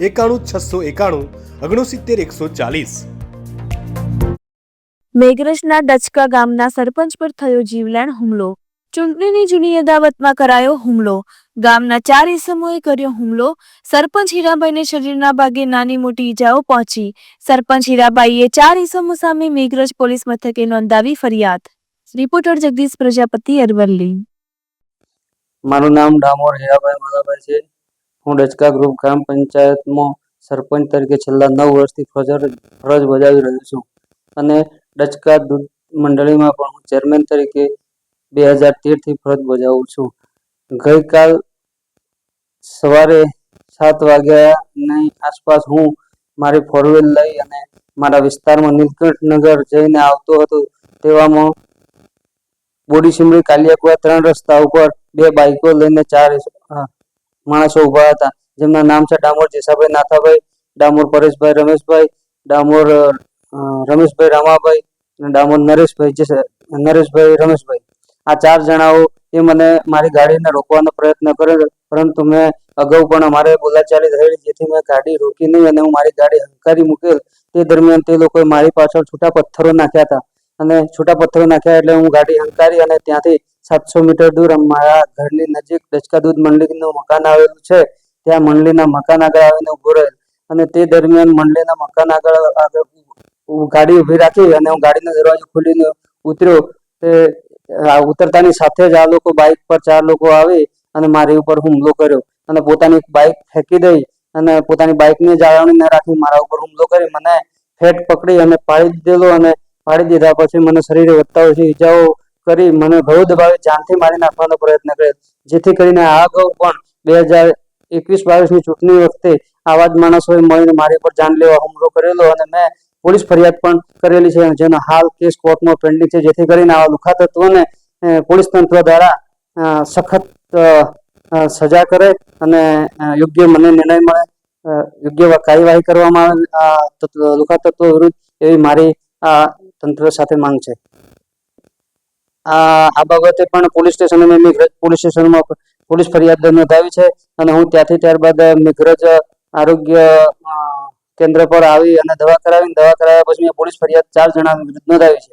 એકાણું છસો એકાણું ઓગણસિત્તેર એકસો ચાલીસ. મેઘરજના ડચકા ગામના સરપંચ પર થયો જીવલેણ હુમલો. ચૂંટણીની જૂની અદાવતમાં કરાયો હુમલો. ગામના ચાર ઇસમોએ કર્યો હુમલો. સરપંચ હીરાબાઈને શરીરના ભાગે નાની મોટી ઈજાઓ પહોંચી. સરપંચ હીરાબાઈએ ચાર ઇસમો સામે મેઘરજ પોલીસ મથકે નોંધાવી ફરિયાદ. રિપોર્ટર જગદીશ પ્રજાપતિ અરવલ્લી. મારું નામ ડામોર હીરાભાઈ માધાભાઈ છે. હું ડચકા ગ્રુપ ગ્રામ પંચાયતમાં સરપંચ તરીકે છેલ્લા નવ વર્ષથી ફરજ ફરજ બજાવી રહ્યો છું. અને ડચકા દૂધ મંડળીમાં પણ હું ચેરમેન તરીકે બે હજાર તેરથી ફરજ બજાવું છું. ગઈકાલ સવારે સાત વાગ્યાની આસપાસ હું મારી ફોર વ્હીલ લઈ અને મારા વિસ્તારમાં નીલકંઠનગર જઈને આવતો હતો તેવામાં બોડી સિમડી કાલિયાકુવા ત્રણ રસ્તા ઉપર બે બાઈકો લઈને ચાર માણસો ઊભા હતા. જેમના નામ છે ડામોર જેસાભાઈ નાથાભાઈ, ડામોર પરેશભાઈ રમેશભાઈ, ડામોર રમેશભાઈ રામાભાઈ અને ડામોર નરેશભાઈ જે નરેશભાઈ રમેશભાઈ. આ ચાર જણાઓ એ મને મારી ગાડીને રોકવાનો પ્રયત્ન કર્યો પરંતુ મેં અગાઉ પણ અમારે બોલાચાલી થયેલી, જેથી મેં ગાડી રોકી નહીં અને હું મારી ગાડી હંકારી મૂકેલ. તે દરમિયાન તે લોકોએ મારી પાછળ છૂટા પથ્થરો નાખ્યા હતા. અને છૂટા પથ્થરો નાખ્યા એટલે હું ગાડી હંકારી અને ત્યાંથી સાતસો મીટર દૂર મારા ઘરની નજીક ડચકા દૂધ મંડળીનું મકાન આવેલું છે. ત્યાં મંડળીના મકાન આગળ આવીને ઊભો રહેલ અને તે દરમિયાન મંડળીના મકાન આગળ ગાડી ઊભી રાખી અને હું ગાડીનો દરવાજો ખોલીને ઉતર્યો. તે ઉતરતાની સાથે જ આ લોકો બાઇક પર ચાર લોકો આવી અને મારી ઉપર હુમલો કર્યો અને પોતાની બાઇક ફેંકી દઈ અને પોતાની બાઇકની જાળવણી ન રાખી મારા ઉપર હુમલો કરી મને ફેટ પકડી અને પાડી દીધેલો અને પાડી દીધા પછી મને શરીરે વધતા ઓછી ઈજાઓ કરી મને બહુ દબાવી, જાનથી મારી નાખવાનો પ્રયત્ન કર્યો. જેથી કરીને આ ગૌ પણ બે હજાર એકવીસ બાવીસની ચૂંટણી વખતે આવા જ માણસોએ મળીને મારી પર જાન લેવા હુમલો કરેલો અને મેં પોલીસ ફરિયાદ પણ કરેલી છે જેનો હાલ કેસ કોર્ટમાં પેન્ડિંગ છે. જેથી કરીને આવા લુખા તત્વોને પોલીસ તંત્ર દ્વારા સખત સજા કરે અને યોગ્ય મને નિર્ણય મળે યોગ્ય કાર્યવાહી કરવામાં આવે, આ લુખા તત્વો વિરુદ્ધ એવી મારી આ તંત્ર સાથે માંગ છે. આ બાબતે પણ પોલીસ સ્ટેશન અને પોલીસ સ્ટેશનમાં પોલીસ ફરિયાદ નોંધાવી છે અને હું ત્યાંથી ત્યારબાદ મેઘરજ આરોગ્ય કેન્દ્ર પર આવી અને દવા કરાવી દવા કરાવ્યા પછી મેં પોલીસ ફરિયાદ ચાર જણા વિરુદ્ધ નોંધાવી છે.